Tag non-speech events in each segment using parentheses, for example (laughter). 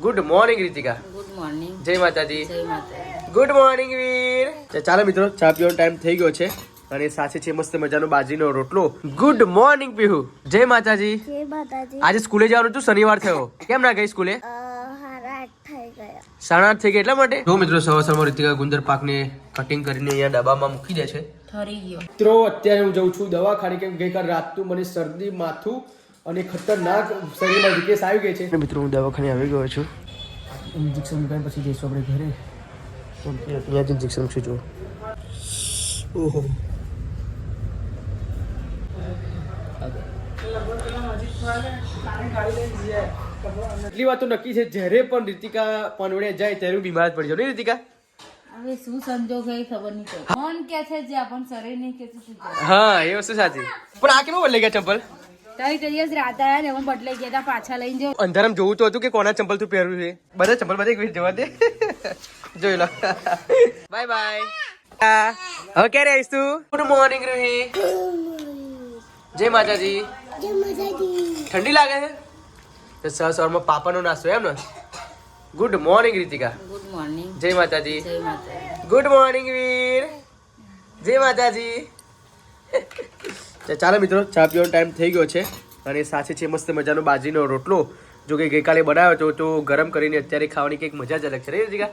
Good morning Ritika good morning જય માતાજી. જય માતા ગુડ મોર્નિંગ વીર. ચાલો મિત્રો ચા પીવાનો ટાઈમ થઈ ગયો છે અને સાથે છે મસ્ત મજાનો બાજરીનો રોટલો. Good morning Pihu. જય માતાજી. જય માતાજી. આજે સ્કૂલે જવાનું હતું શનિવાર થયો. કેમ ના ગઈ સ્કૂલે? અ, થઈ ગયા. સાડા આઠ થઈ ગયા એટલા માટે? જો મિત્રો સવાર સવારમાં રીતિકા ગુંદર પાકને કટિંગ કરીને અહીંયા ડબ્બામાં મૂકી દે છે. મિત્રો અત્યારે હું જઉં છું દવાખાને કેમ ગઈકાલ રાતનું મને શરદી માથું અને ખતરનાક શરીરમાં વિકેસ આવી ગઈ છે. મિત્રો હું દવાખાને આવી ગયો છું. ઇન્જેક્શન મૂકાય પછી જઈશું આપણે ઘરે. ત્યાં જ ઇન્જેક્શન છે જો. ઓહો. એટલી વાત તો નક્કી છે જ્યારે પણ રીતિકા પનવડે જાય ત્યારે હું બીમાર પડી જાઉં. નહીં રીતિકા? હવે શું સંજોગ હોય ખબર નહીં મન કે છે જે આપણ શરીર નહીં કે છે? હા એ વસ્તુ સાચી. પણ આ કેમ બદલાઈ ગયા ચંપલ? તારી તો દિવસ રાત આવ્યા ને એમાં બદલાઈ ગયા તા પાછા લઈને જો. અંધારામાં જોવું તો હતું કે કોના ચંપલ તું પહેરવું છે? બધા ચંપલ બધા એક વીસ જવા દે. જોઈ લો. બાય બાય હવે ક્યારે આવીશ તું? ગુડ મોર્નિંગ રૂહી જય માતાજી. જય માતાજી ઠંડી લાગે છે? તો સવાર સવારમાં પાપાનો નાસ્તો એમ ને? Good morning Ritika good morning જય માતાજી. જય માતા ગુડ મોર્નિંગ વીર. જય માતાજી. તો ચાલો મિત્રો ચા પીવાનો ટાઈમ થઈ ગયો છે અને સાથે છે મસ્ત મજાનો બાજરીનો રોટલો. જો કે ગઈકાલે બનાવ્યો હતો તો ગરમ કરીને અત્યારે ખાવાની કંઈક મજા જ અલગ છે રે રીતિકા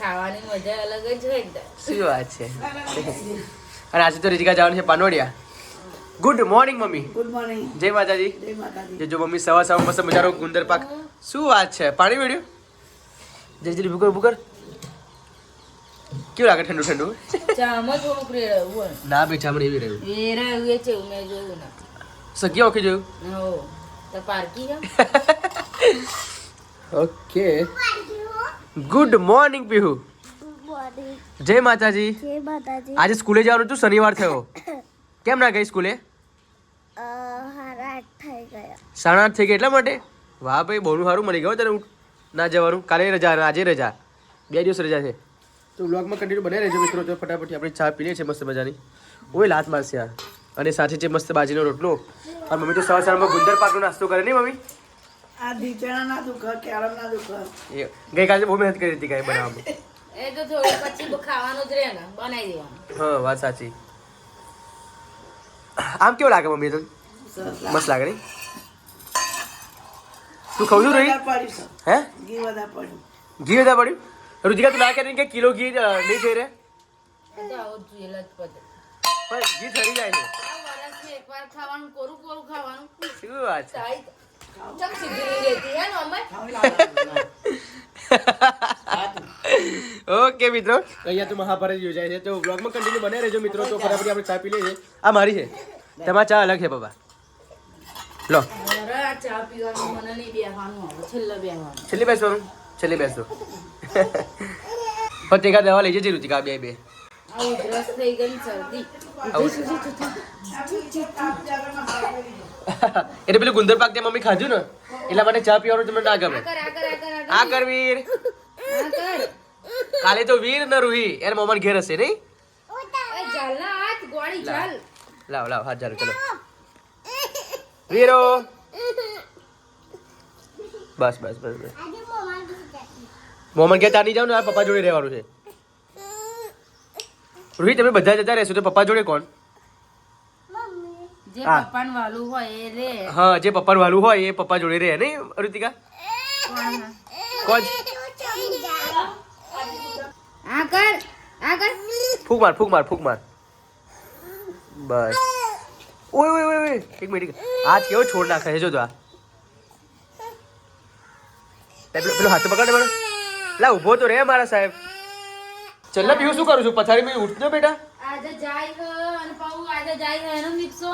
ખાવાની મજા અલગ જ હોય શું વાત છે? અને આજે તો રીજિકા જવાનું છે પાનોડિયા. Good morning mummy. Good morning જય માતાજી. જય માતાજી. જો મમ્મી સવાર સવાર મસ્ત મજાનો ગુંદર પાક શું વાત છે? પાણી વેડ્યું જય જલ્દી ભૂકર ભૂકર. કેવું લાગે ઠંડુ ઠંડુ? ચામાં થોડુંક રેડવું હોય. ના બે ચામડી એવી રહ્યું. વેરા એવું એ છે એવું મેં જોયું નથી. સગી ઓકે જોયું? હો તો પારકી હે (laughs) okay. Good morning Pihu. Body જય માતાજી. જય માતાજી આજે સ્કૂલે જવાનું હતું શનિવાર થયો. (coughs) કેમ ના ગઈ સ્કૂલે? અ, હારા આઠ થઈ ગયા. સાડા આઠ થઈ ગયા એટલા માટે? વાહ ભાઈ બહુ સારું મળી ગયું તને ના જવાનું. કાલે રજા અને આજે રજા. બે દિવસ રજા છે. તો બ્લોગમાં કન્ટિન્યુ બનાવી રહેજો મિત્રો. તો ફટાફટ આપણે ચા પી લઈએ છીએ મસ્ત મજાની. ઓય લાત મારશે યાર. અને સાથે છે મસ્ત બાજીનો રોટલો. અને મમ્મી તો સવાર સવારમાં ગુંદર પાકનો નાસ્તો કરે નહીં મમ્મી? આ ઢીચણા ના દુખ કેળમ ના દુખ. એ ગઈકાલે બહુ મહેનત કરી હતી કાંઈ બનાવવામાં. એ તો થોડી પછી ખાવાનું જ રહે ને બનાવી દેવાનું. હા વાત સાચી. આમ કેવું લાગે મમ્મી તને? મસ્ત લાગે નહીં? તું ખાવ છું રહી હે? ઘી વધારે પડ્યું. ઘી વધારે પડ્યું? રુચિકા તું ના કરી કે કિલો ઘી અ, નહીં થઈ રહે એ તો આવું જ જોઈએ લચપત પણ ઘી ઠરી જાય છે આ વરસમાં એકવાર ખાવાનું કોરું કોરું ખાવાનું શું વાત છે સાઈ ચમ સીધી નહીં રહેતી હે ને અમે ઓકે મિત્રો અહીંયા તો મહાભારત યોજાય છે તો બ્લોગમાં કન્ટિન્યુ બને રહેજો મિત્રો તો ફટાફટ આપણે ચા પી લઈએ આ મારી છે તમારા ચા અલગ છે બાબા લો અરે આ ચા પીવાનું મને નહીં બેહવાનું હવે છેલ્લે બેહવાનું છેલ્લી બેસવાનું છેલ્લી બેસો પતિકા દવા લઈ જજે રુચિકા બે બે. એટલે પેલું ગુંદર પાક ત્યાં મમ્મી ખાધું ને? એટલા માટે ચા પીવાનું તમને ના ગમે. આ કર વીર. કાલે તો વીર ન રૂહી. એને મમ્માને ઘેર હશે નહીં? લાવ લાવ હાથ ચાલો ચલો. વીરો. બસ બસ બસ બસ. મોહમ્મદ કે ચાની જાવ ને પપ્પા જોડે રહેવાનું છે. રોહિત તમે બધા જતા રહેશો તો પપ્પા જોડે કોણ? જે હા. પપ્પાને વાલું હોય એ રે. હા જે પપ્પા વાલું હોય એ પપ્પા જોડે રહે નહીં ઋતિકા કોણ? હે? આ કર આ કર ફૂક માર ફૂક માર ફૂક માર. બસ. ઓય ઓય ઓય ઓય એક મિનિટ આજ કેવો છોડ નાખે છે જો તો આ. પેલો પેલો હાથ પકડ મને લા ઊભો તો રે મારા સાહેબ. ચલ્લા પીવું શું કરું છું? પથારી મેં ઉઠતો બેટા. આજે જાય હે અને પાઉ આજે જાય હે એનો મિક્સો.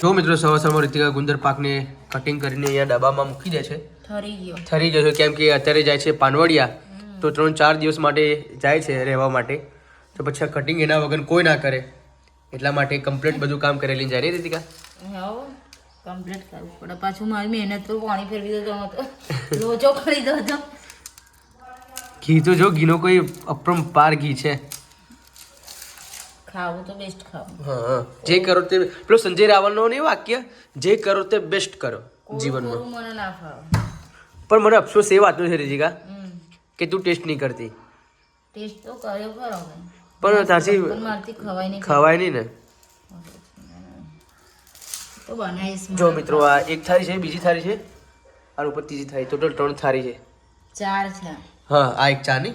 જો મિત્રો સવાર સવારમાં રીતિકા ગુંદર પાકને કટિંગ કરીને અહીંયા ડબ્બામાં મૂકી દે છે. ઠરી ગયો. ઠરી જશે કેમ કે અત્યારે જાય છે પાનવડિયા. તો ત્રણ ચાર દિવસ માટે જાય છે રહેવા માટે. તો પછી આ કટિંગ એના વગર કોઈ ના કરે. એટલા માટે કમ્પ્લીટ બધું કામ કરેલી જાય ને રીતિકા? હો કમ્પ્લીટ કરવું પડે પાછું મારી મહેનત પર પાણી ફેરવી દો તો લોચો કરી દો તો. ઘી તો જો ઘીનો કોઈ અપરંપાર ઘી છે. ખાવું તો બેસ્ટ ખાવું. હા જે કરો તે પેલો સંજય રાવલનો નહીં વાક્ય? જે કરો તે બેસ્ટ કરો જીવનમાં. મને ના ફાવે. પણ મને અફસોસ એ વાતનો છે રીતિકા કે તું ટેસ્ટ નહીં કરતી. ટેસ્ટ તો કર્યો ખરો પણ તારથી ખવાય નહીં. ખવાય નહીં ને. જો મિત્રો આ એક થાળી છે બીજી થાળી છે. અને ઉપર ત્રીજી થાળી ટોટલ ત્રણ થાળી છે. ચાર છે. હા આ એક ચા ની?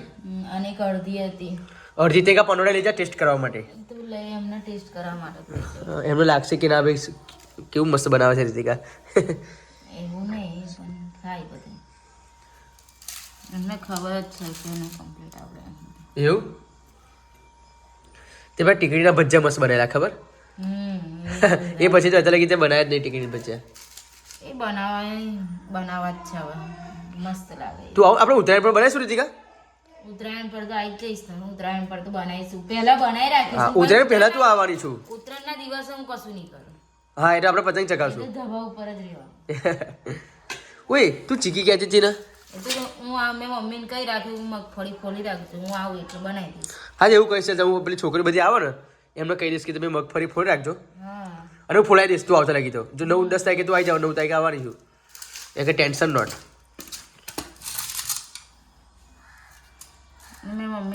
અને એક અડધી હતી. અડધી તે કા પનોડા લઈ જા ટેસ્ટ કરવા માટે? તો લઈ એમને ટેસ્ટ કરવા માટે એમને લાગશે કે ના ભાઈ કેવું મસ્ત બનાવે છે રીતિકા. એવું નહીં પણ ખાઈ બધું. એમને ખબર જ છે કે એને કમ્પ્લીટ આવડે એવું? તે ભાઈ ટીકડીના ભજીયા મસ્ત બનેલા ખબર? (laughs) એ પછી તો અત્યારે કીધે બનાવ્યા જ નહીં ટીકડીના ભજીયા. એ બનાવવા બનાવવા જ છે હવે. મસ્ત લાગે તું આવ આપણે ઉત્તરાયણ પણ બનાવીશું રીતિકા? ઉત્તરાયણ પર તો આવી જઈશ તમે ઉત્તરાયણ પર તો બનાવીશું. પહેલા બનાવી રાખીશું ઉત્તરાયણ પહેલા તું આવવાની છું. ઉત્તરાયણના દિવસે હું કશું નહીં કરું. હા એટલે આપણે પતંગ એ ચગાવશું ધબા ઉપર જ રહેવાનું. (laughs) ઓય તું ચીકી કહેતી જતી ને એ હું આ મેં મમ્મીને કહી રાખ્યું હું મગફળી ફોલી રાખજો હું આવું એટલે બનાવી દઈશ. હા એવું કહીશ હું પેલી છોકરી બધી આવે ને એમને કહી દઈશ કે તમે મગફળી ફોડી રાખજો. હા. અને હું ફોડાઈ દઈશ તું આવતા લાગી તો. જો નવ દસ તારીખે તું આવી જાવ નવ તારીખે આવવાની છું. એટલે ટેન્શન નોટ.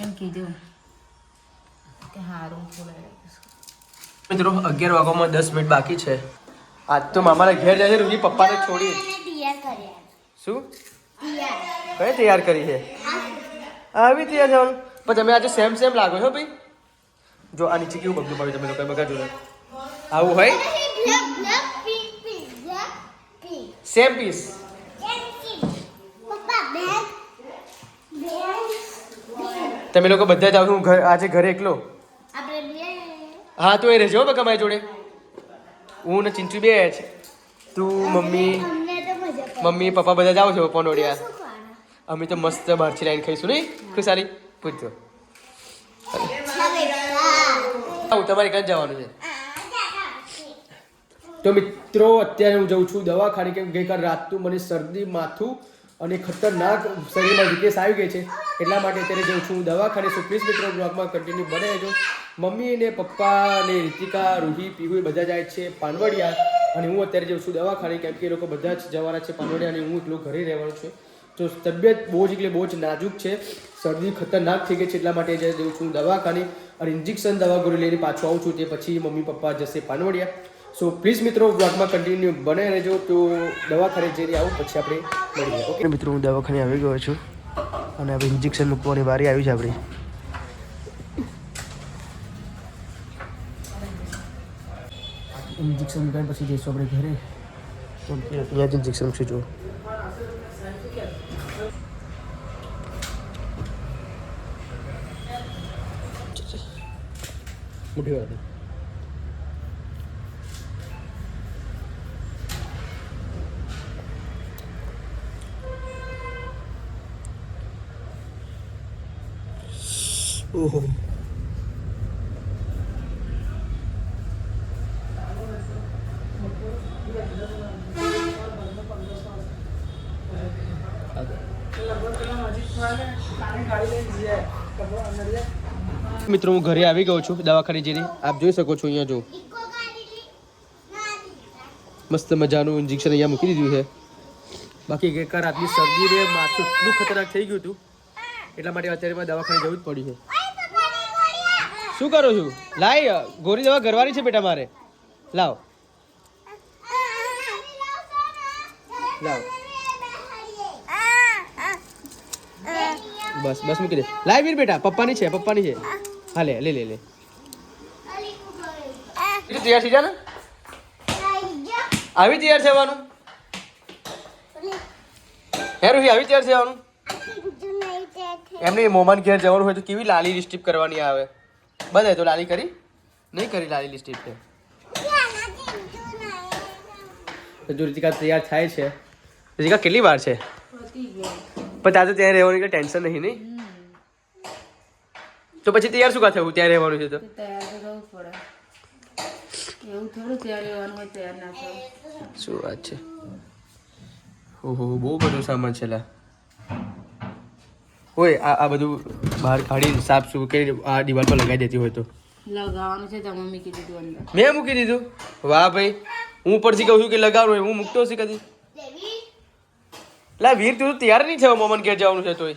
અને મેં કીધું. કે હારું રાખીશ મિત્રો અગિયાર વાગવામાં દસ મિનિટ બાકી છે. આજ તો મામાના ઘેર જાય છે રૂહી પપ્પાને છોડી શું? કઈ તૈયાર કરી છે? આવી તૈયાર જવાનું પણ તમે આજે સેમ સેમ લાગો છો ભાઈ? જો આ નીચે કેવું બગલું પાડ્યું તમે લોકો બગાડજો ને આવું હોય? સેમ પીસ પપ્પા બેગ બેગ તમે લોકો બધા જાવ હું ઘર આજે ઘરે એકલો. હા તો એ રહેજો બકા મારી જોડે. હું ને ચિંચુ બે છે. તું મમ્મી મમ્મી પપ્પા બધા જાઓ છો પનોડિયા. અમે તો મસ્ત બહારથી લાઈન ખાઈશું નહીં? ખુશાલી? પૂછજો. આવું તમારે ક્યાં જવાનું છે? તો મિત્રો અત્યારે હું જઉં છું દવાખાને કેમ ગઈકાલ રાતનું મને શરદી માથું અને ખતરનાક શરીરમાં વીકનેસ આવી ગઈ છે. એટલા માટે અત્યારે જઉં છું, દવાખાને સો પ્લીઝ મિત્રો બ્લોગમાં કન્ટિન્યુ બને રહેજો. મમ્મી ને પપ્પા ને રીતિકા, રૂહી, પીહુ બધા જાય છે પાનવડિયા. અને હું અત્યારે જઉં છું દવાખાને, કેમ કે એ લોકો બધા જ જવાના છે પાનવડિયા અને હું એકલો ઘરે રહેવાનું છે. તો તબિયત બહુ જ એટલે બહુ જ નાજુક છે. શરદી ખતરનાક થઈ ગઈ છે એટલા માટે જઈ જઉં છું દવાખાને. અને ઇન્જેક્શન દવા ગોળી લઈને પાછો આવું છું, તે પછી મમ્મી પપ્પા જશે પાનવડિયા. સો પ્લીઝ મિત્રો બ્લોગમાં કન્ટિન્યુ બને રહેજો. તો દવાખાને જઈને આવું પછી આપણે મળીએ ઓકે મિત્રો હું દવાખાને આવી ગયો છું. અને હવે ઇન્જેક્શન મૂકવાની વારી આવી છે આપણી. ઇન્જેક્શન મૂકાય પછી જઈશું આપણે ઘરે. તો અહીંયા જ ઇન્જેક્શન મૂકશું જો મોટી વાત ઓહો મિત્રો હું ઘરે આવી ગયો છું દવાખાને જઈને આપ જોઈ શકો છો અહીંયા જો. ઇકો ગાડી લી ના મસ્ત મજાનું ઇન્જેક્શન અહીંયા મૂકી દીધું છે. બાકી ગઈકાલ રાતની શરદી ને માથું એટલું ખતરનાક થઈ ગયું હતું. એટલા માટે અત્યારે મારે દવાખાને જવું જ પડ્યું છે. શું કરો છું? લાય ગોરી દવા ઘરવાની છે બેટા મારે. લાવ. લાવ. બસ બસ મૂકી દે. લાય વીર બેટા પપ્પાની છે પપ્પાની છે. હા લે લે લે લે. તૈયાર થઈ જા ને? આવી તૈયાર થવાનું? હે રૂહી આવી તૈયાર થવાનું? એમની મોમાન ઘેર જવાનું હોય તો કેવી લાલી લિસ્ટીપ કરવાની આવે? બધા તો લાલી કરી? નહીં કરી લાલી લિસ્ટ તે જો રીતિકા તૈયાર થાય છે. રીતિકા કેટલી વાર છે? પણ તારે તો ત્યાં રહેવાની કઈ ટેન્શન નહીં નહીં? તો પછી તૈયાર શું કા થયું? ત્યાં રહેવાનું છે તો? તો તૈયાર તો રહેવું પડે. એવું થોડું તૈયાર રહેવાનું હોય તૈયાર ના થવું શું વાત છે? ઓહો બહુ બધું સામાન છે લા. ઓય આ આ બધું બહાર કાઢી સાફ સૂફ કરી આ દિવાલ પર લગાવી દેતી હોય તો. લગાવવાનું છે તમે મૂકી દીધું અંદર. મેં મૂકી દીધું? વાહ ભાઈ હું ઉપરથી કહું છું કે લગાવવાનું હોય હું મૂકતો છું કદી? લા વીર તું તૈયાર નહીં થયો મમન ઘેર જવાનું છે તોય.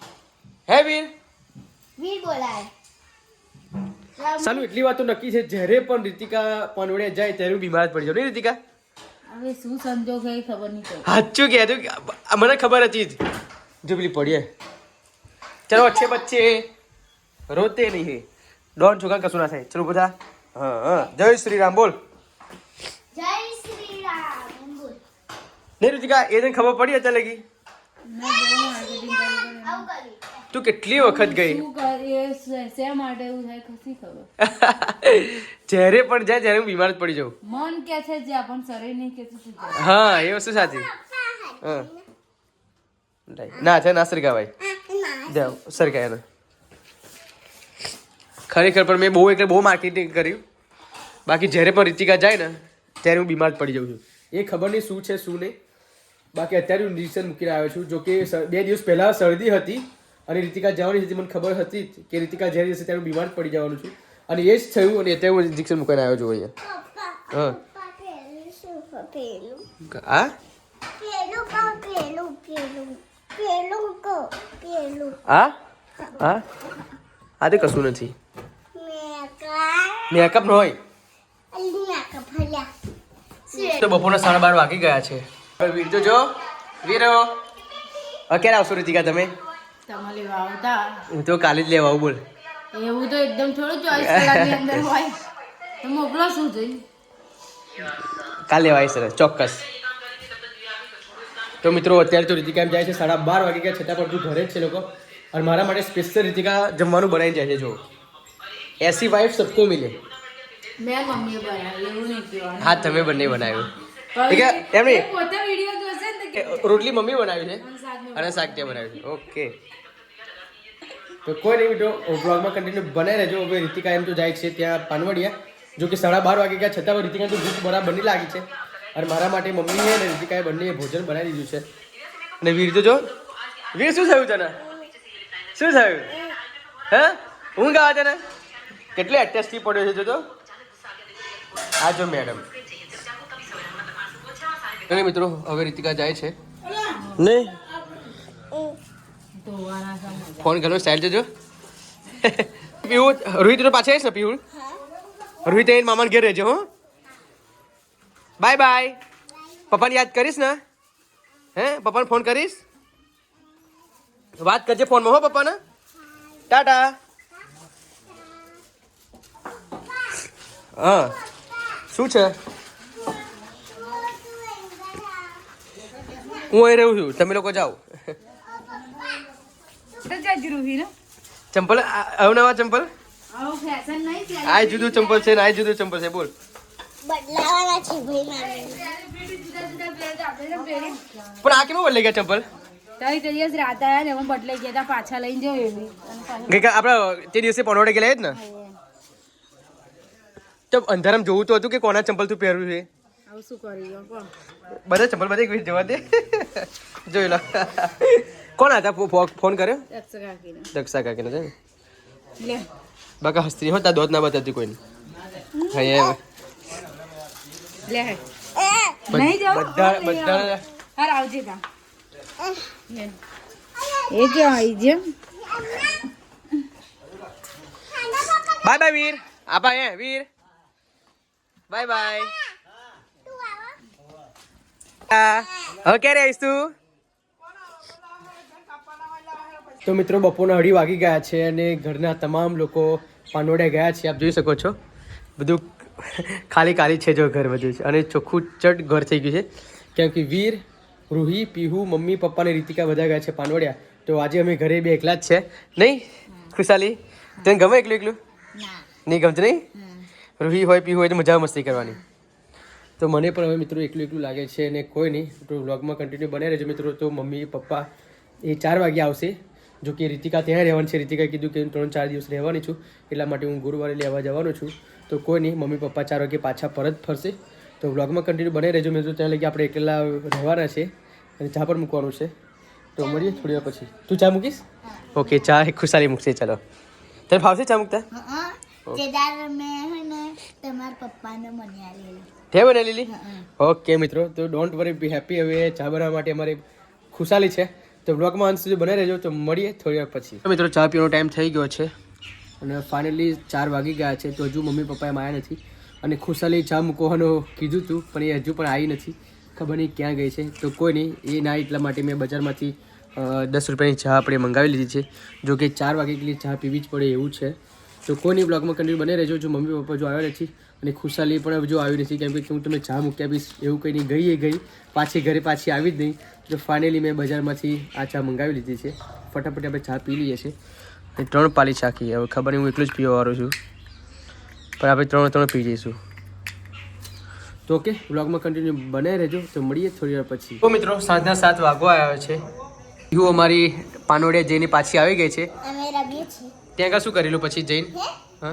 (laughs) હે વીર? વીર બોલાય. સાલું એટલી વાત તો નક્કી છે જ્યારે પણ રીતિકા પનવડે જાય ત્યારે હું બીમાર પડી જાઉં. નહીં રીતિકા? હવે શું સંજોગ ખબર નહીં સાચું કે મને ખબર હતી જ. જો પેલી પડીએ. ચલો અચ્છે બચ્ચે. રોતે નહીં હે. ડોન છોકરા કશું ના થાય ચલો બધા. હા હા. જય શ્રી રામ બોલ. જય શ્રી રામ બોલ. નહીં એ તને ખબર પડી અત્યારે લગી? તું કેટલી વખત ગઈ? (laughs) જ્યારે પણ જાય ત્યારે હું બીમાર જ પડી જાઉં. મન કે છે જે પણ શરીર નહીં કે શું હા એ વસ્તુ સાચી. હા ના છે ના સરખા ભાઈ જાઓ સર એને ખરેખર પણ મેં બહુ એટલે બહુ માર્કેટિંગ કર્યું. બાકી જ્યારે પણ રીતિકા જાય ને ત્યારે હું બીમાર પડી જાઉં છું. એ ખબર નહીં શું છે શું નહીં. બાકી અત્યારે હું ઇન્જેક્શન મૂકીને આવ્યો છું. જો કે સ- બે દિવસ પહેલાં શરદી હતી અને રીતિકા જવાની હતી મને ખબર હતી કે રીતિકા જ્યારે જશે ત્યારે હું બીમાર પડી જવાનું છું. અને એ જ થયું અને અત્યારે હું ઇન્જેક્શન મૂકીને આવ્યો છું અહીંયા. પપ્પા હા? પેલું આ તે કશું નથી. મેકા મેકઅપ નો હોય. તો બપોરના સાડા બાર વાગી ગયા છે. વીર તો જો. વીરો ક્યારે આવશો રીતિકા તમે? તમારે લેવા આવતા? હું તો કાલે જ લેવા આવું બોલ. એવું તો એકદમ થોડું ચોવીસ કલાકની અંદર (laughs) હોય. તો મોકલો શું જોઈ? કાલે લેવા આવીશ સરસ ચોક્કસ. તો મિત્રો અત્યારે તો રીતિકા એમ જાય છે સાડા બાર વાગે ગયા છતાં પણ તું ઘરે જ છે લોકો. અને મારા માટે સ્પેશિયલ રીતિકા જમવાનું બનાવીને જાય છે જો એસી વાઇફ સબકો મિલે. મેં મમ્મીએ બનાવ્યું એવું નહીં કહેવાનું. હા તમે બંને બનાવ્યું. ઠીક એમ નહીં. પોતે વીડિયો જોશે ને રોટલી મમ્મી બનાવી છે? અને શાક ત્યાં બનાવ્યું. છે. ઓકે. તો કોઈ નહીં બેટો બ્લોગમાં કન્ટિન્યુ બનાવી રહેજો. હવે રીતિકા એમ તો જાય છે ત્યાં પાનવડિયા. જો કે સાડા બાર વાગે ગયા છતાં પણ રીતિકા તો ભૂખ બરાબર બની લાગી છે. અને મારા માટે મમ્મી અને રીતિકાએ બંને ભોજન બનાવી દીધું છે. અને વીર તો જો. વીર શું થયું તને? શું થયું? હે? હું ગાવા તને? કેટલી અટેસ્ટી પડ્યો છે જોજો આ જો મેડમ અને મિત્રો, હવે રીતિકા જાય છે. નહીં? ફોન કરો સાઈડ જજો. પીવું રોહિત તો પાછા આવીશ ને પીવું રોહિત મામાને ઘેર રહેજો, હો. બાય બાય પપ્પાને યાદ કરીશ ને? હે પપ્પાને ફોન કરીશ? વાત કરજે ફોનમાં હો પપ્પાને? ટાટા. હા. શું છે? હું અહીં રહું છું. તમે લોકો જાઓ. ચંપલ અવનવા ચંપલ? આ જુદું ચંપલ છે ને આ જુદું ચંપલ છે બોલ. બદલાવાના છે ભાઈ મારે. પણ આ કેમ બદલાઈ ગયા ચંપલ? તારી તે દિવસ રાત આવ્યા ને બદલાઈ ગયા તા પાછા લઈને જાવ એવી. ગઈકાલ આપણે તે દિવસે પનોડે ગયેલા જ ને? તો અંધારામાં જોવું તો હતું કે કોના ચંપલ તું પહેર્યું છે? શું કર્યું બધા ચંપલ બધા એક જવા દે. જોઈ લો. કોણ હતા? ફોન કર્યો? દક્ષા કાકીને. દક્ષા કાકીને બાકા હસ્તી હોતા દોત ના બતાતી કોઈને હા લે. નહીં જાવ બધા બધા હાર આવજે તા એ જો આવી જો બાય બાય વીર. આપા હે વીર. Bye bye. હવે ક્યારે આવીશ તું? તો મિત્રો બપોરના અઢી વાગી ગયા છે અને ઘરના તમામ લોકો પાનોડે ગયા છે. આપ જોઈ શકો છો. બધું ખાલી ખાલી છે જો ઘર બધું છે. અને ચોખ્ખું ચટ ઘર થઈ ગયું છે. કેમ કે વીર રૂહી પીહુ મમ્મી પપ્પા અને રીતિકા બધા ગયા છે પાનવડિયા. તો આજે અમે ઘરે બે એકલા જ છે. નહીં? ખુશાલી? તને ગમે એકલું એકલું? નહીં ગમતું નહીં? રૂહી હોય પીહુ હોય તો મજા મસ્તી કરવાની. તો મને પણ હવે મિત્રો એકલું એકલું લાગે છે અને કોઈ નહીં. તો વ્લોગમાં કન્ટિન્યુ બને રહેજો મિત્રો. તો મમ્મી પપ્પા એ ચાર વાગે આવશે. જો કે રીતિકા ત્યાં રહેવાની છે. રીતિકાએ કીધું કે હું ત્રણ ચાર દિવસ રહેવાની છું એટલા માટે હું ગુરુવારે લેવા જવાનો છું. તો કોઈ નહીં મમ્મી પપ્પા ચાર વાગે પાછા પરત ફરશે. તો વ્લોગમાં કન્ટિન્યુ બને રહેજો મિત્રો. ત્યાં લગી આપણે એકલા રહેવાના છે અને ચા પણ મૂકવાનું છે. તો મળીએ થોડી વાર પછી. તું ચા મૂકીશ? ઓકે ચા ખુશાલી મૂકશે. ચાલો. તને ફાવશે ચા મૂકતા? તે બનાવી લીલી ઓકે મિત્રો તો ડોન્ટ વરી બી હેપી હવે ચા બનાવવા માટે અમારે ખુશાલી છે. તો બ્લોગમાં અંત સુધી બનાવી રહેજો. તો મળીએ થોડી વાર પછી. તો મિત્રો ચા પીવાનો ટાઈમ થઈ ગયો છે. અને ફાઇનલી ચાર વાગી ગયા છે. તો હજુ મમ્મી પપ્પાએ આવ્યા નથી. અને ખુશાલી ચા મૂકવાનું કીધું હતું પણ એ હજુ પણ આવી નથી. ખબર નહીં ક્યાં ગઈ છે. તો કોઈ નહીં એ ના એટલા માટે મેં બજારમાંથી દસ રૂપિયાની ચા આપણે મંગાવી લીધી છે. જો કે ચાર વાગે એટલી ચા પીવી જ પડે એવું છે. તો કોઈની બ્લોગમાં કન્ટિન્યુ બને રહેજો. જો મમ્મી પપ્પા જો આવ્યા નથી અને ખુશાલી પણ જો આવી નથી કેમ કે હું તમને ચા મૂકી આપીશ એવું કંઈ નહીં ગઈ એ ગઈ પાછી ઘરે પાછી આવી જ નહીં. તો ફાઇનલી મેં બજારમાંથી આ ચા મંગાવી લીધી છે. ફટાફટ આપણે ચા પી લઈએ છીએ. અને ત્રણ પાલી ચાખી હવે ખબર નહીં હું એકલું જ પીવાવાળો છું. પણ આપણે ત્રણ ત્રણ પી જઈશું. તો ઓકે બ્લોગમાં કન્ટિન્યુ બનાવી રહેજો. તો મળીએ થોડી વાર પછી. તો મિત્રો સાંજના સાત વાગવા આવ્યો છે. યુ અમારી પાનોડિયા જઈને પાછી આવી ગઈ છે. ત્યાં કા શું કરેલું પછી જઈને? હે?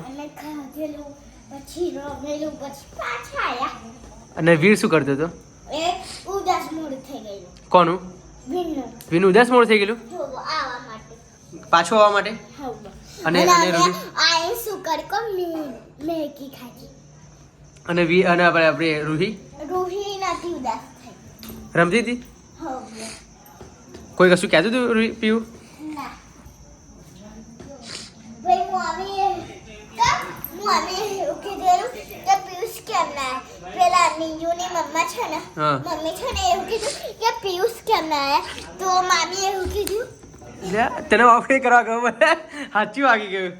હા પછી પાછા અને વીર શું કરતો હતો? એ ઉદાસ મૂડ થઈ ગયેલું કોનું? વિનુ ઉદાસ મોડું થઈ ગયેલું? જો આવા માટે. પાછો આવવા માટે? અને- અને અમે આ શું કરી કો મેગી ખાધી. અને વી અને આપણે આપણે રૂહી રૂહી નથી ઉદાસ થઈ રમતી હતી કોઈ કશું કહેતું હતું રૂહી પીવું? ના. ભાઈ એવું કીધેલું કે પિયુષ કેમ ના આયા? પેલા નીયુની મમ્મા છે ને મમ્મી છે ને એવું કીધું કે પિયુષ કેમ ના આયા? તો મામી એવું કીધું. લે, તને વાપરી કરવા ગયો મને સાચું વાગી ગયું.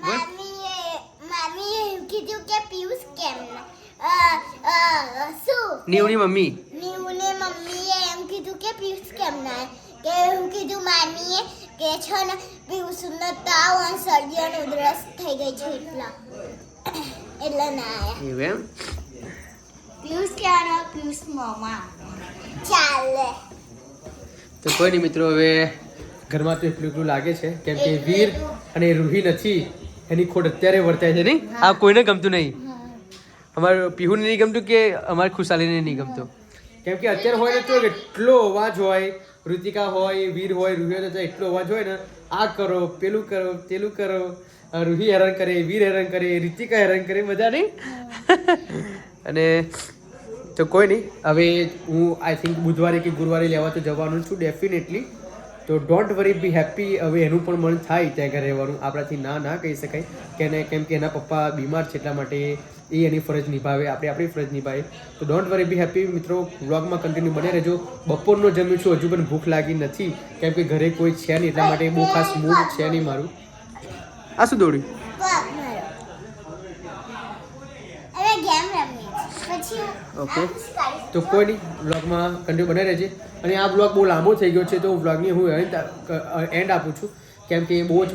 મામીએ મામીએ એવું કીધું કે પિયુષ કેમ ના. અ, અ, શું? નીવની મમ્મી. નીવુને મમ્મીએ એમ કીધું કે પિયુષ કેમ ના કે એવું કીધું મામીએ કે છે ને પિયુષનો તાવ અને શરદી અને ઉધરસ થઈ ગઈ છે એટલા. એટલે ના એવું એમ? પિયુષ કહેવાનો પિયુષ મામા ચાલે. તો કોઈ નહીં મિત્રો હવે ઘરમાં તો એટલું એટલું લાગે છે કેમ કે વીર અને રૂહી નથી એની ખોટ અત્યારે વર્તાય છે નહીં? આ કોઈને ગમતું નહીં. અમારે પીહુને નહીં ગમતું કે અમારે ખુશાલીને નહીં ગમતું? કેમ કે અત્યારે હોય ને તો એટલો અવાજ હોય ઋતિકા હોય વીર હોય રૂહી હોય તો એટલો અવાજ હોય ને આ કરો પેલું કરો પેલું કરો રૂહી હેરાન કરે, વીર હેરાન કરે, રિતિકા હેરાન કરે બધા નહીં અને તો કોઈ નહીં, હવે હું આઈ થિંક બુધવારે કે ગુરુવારે લેવા તો જવાનું છું ડેફિનેટલી તો ડોન્ટ વરી બી હેપી હવે એનું પણ મન થાય ત્યાં ઘરે રહેવાનું. આપણાથી ના ના કહી શકાય. કે ને કેમ કે એના પપ્પા બીમાર છે એટલા માટે એ એની ફરજ નિભાવે, આપણે આપણી ફરજ નિભાવે તો ડોન્ટ વરી બી હેપી મિત્રો વ્લોગમાં કન્ટિન્યુ બને રહેજો. બપોરનો જમ્યું છું, હજુ પણ ભૂખ લાગી નથી. કેમ કે ઘરે કોઈ છે નહીં, એટલા માટે બહુ ખાસ મૂડ છે નહીં મારું. આ શું દોડ્યું? કરીશ? તો કોઈ નહીં બ્લોગમાં કન્ટિન્યુ બનાવી રહેજે. અને આ બ્લોગ બહુ લાંબો થઈ ગયો છે તો હું બ્લોગની હું એન્ડ આપું છું. કેમ કે બહુ જ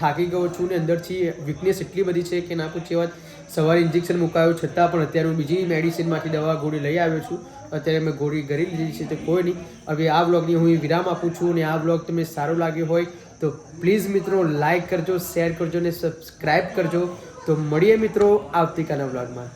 થાકી ગયો છું ને અંદરથી. વીકનેસ એટલી બધી છે કે ના પૂછે વાત. સવારે ઇન્જેક્શન મુકાયો છતાં પણ અત્યારે હું બીજી મેડિસિનમાંથી દવા ગોળી લઈ આવ્યો છું. અત્યારે મેં ગોળી કરી લીધી છે તો કોઈ નહીં. હવે આ બ્લોગની હું વિરામ આપું છું અને આ બ્લોગ તમને સારો લાગ્યો હોય તો પ્લીઝ મિત્રો લાઈક કરજો શેર કરજો અને સબસ્ક્રાઈબ કરજો. તો મળીએ મિત્રો આવતીકાલના બ્લોગમાં